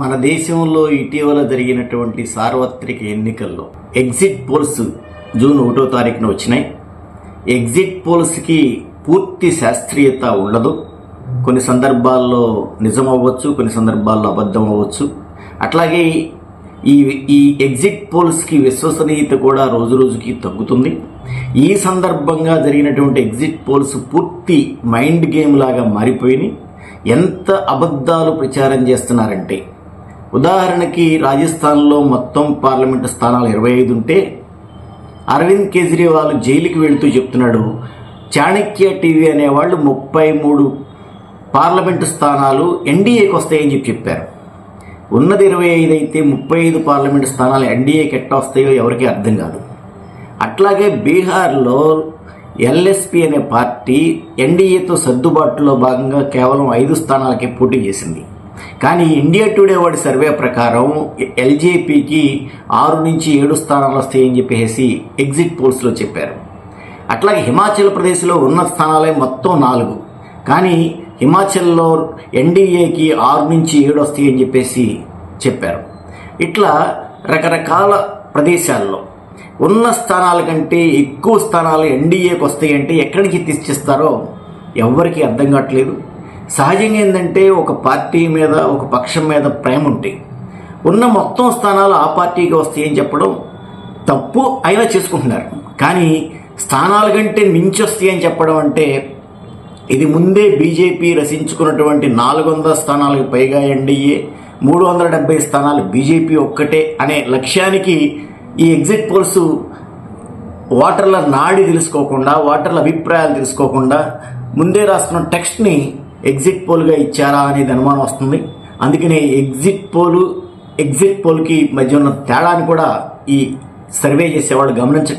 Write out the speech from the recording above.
మన దేశంలో ఇటీవల జరిగినటువంటి సార్వత్రిక ఎన్నికల్లో ఎగ్జిట్ పోల్స్ జూన్ ఒకటో తారీఖున వచ్చినాయి. ఎగ్జిట్ పోల్స్కి పూర్తి శాస్త్రీయత ఉండదు. కొన్ని సందర్భాల్లో నిజం అవ్వచ్చు కొన్ని సందర్భాల్లో అబద్ధం అవ్వచ్చు అట్లాగే ఈ ఈ ఎగ్జిట్ పోల్స్కి విశ్వసనీయత కూడా రోజు రోజుకి తగ్గుతుంది. ఈ సందర్భంగా జరిగినటువంటి ఎగ్జిట్ పోల్స్ పూర్తి మైండ్ గేమ్ లాగా మారిపోయినాయి. ఎంత అబద్ధాలు ప్రచారం చేస్తున్నారంటే ఉదాహరణకి రాజస్థాన్లో మొత్తం పార్లమెంటు స్థానాలు ఇరవై ఐదు ఉంటే అరవింద్ కేజ్రీవాల్ జైలుకి వెళుతూ చెప్తున్నాడు చాణక్య టీవీ అనేవాళ్ళు ముప్పై మూడు పార్లమెంటు స్థానాలు ఎన్డీఏకి వస్తాయని చెప్పి చెప్పారు. ఉన్నది ఇరవై ఐదు అయితే ముప్పై ఐదు పార్లమెంటు స్థానాలు ఎన్డీఏకి ఎట్టా వస్తాయో ఎవరికీ అర్థం కాదు. అట్లాగే బీహార్లో ఎల్ఎస్పి అనే పార్టీ ఎన్డీఏతో సర్దుబాటులో భాగంగా కేవలం ఐదు స్థానాలకే పోటీ చేసింది. కానీ ఇండియా టుడే వాడి సర్వే ప్రకారం ఎల్జేపీకి ఆరు నుంచి ఏడు స్థానాలు వస్తాయని చెప్పేసి ఎగ్జిట్ పోల్స్లో చెప్పారు. అట్లాగే హిమాచల్ ప్రదేశ్లో ఉన్న స్థానాలే మొత్తం నాలుగు. కానీ హిమాచల్లో ఎన్డీఏకి ఆరు నుంచి ఏడు వస్తాయని చెప్పేసి చెప్పారు. ఇట్లా రకరకాల ప్రదేశాల్లో ఉన్న స్థానాల కంటే ఎక్కువ స్థానాలు ఎన్డీఏకి వస్తాయంటే ఎక్కడికి నుంచి తీసుకొస్తారో ఎవ్వరికీ అర్థం కావట్లేదు. సహజంగా ఏంటంటే ఒక పార్టీ మీద ఒక పక్షం మీద ప్రేమ ఉంటే ఉన్న మొత్తం స్థానాలు ఆ పార్టీకి వస్తాయని చెప్పడం తప్పు అయినా చేసుకుంటున్నారు. కానీ స్థానాల కంటే మించి వస్తాయని చెప్పడం అంటే ఇది ముందే బీజేపీ రచించుకున్నటువంటి నాలుగు వందల స్థానాలకు పైగా ఎన్డీఏ మూడు వందల డెబ్బై స్థానాలు బీజేపీ ఒక్కటే అనే లక్ష్యానికి ఈ ఎగ్జిట్ పోల్స్ ఓటర్ల నాడి తెలుసుకోకుండా ఓటర్ల అభిప్రాయాలు తెలుసుకోకుండా ముందే రాసుకున్న టెక్స్ట్ని ఎగ్జిట్ పోల్గా ఇచ్చారా అనేది అనుమానం వస్తుంది. అందుకనే ఎగ్జిట్ పోలు ఎగ్జిట్ పోల్కి మధ్య ఉన్న తేడాన్ని కూడా ఈ సర్వే చేసేవాళ్ళు గమనించట్లేదు.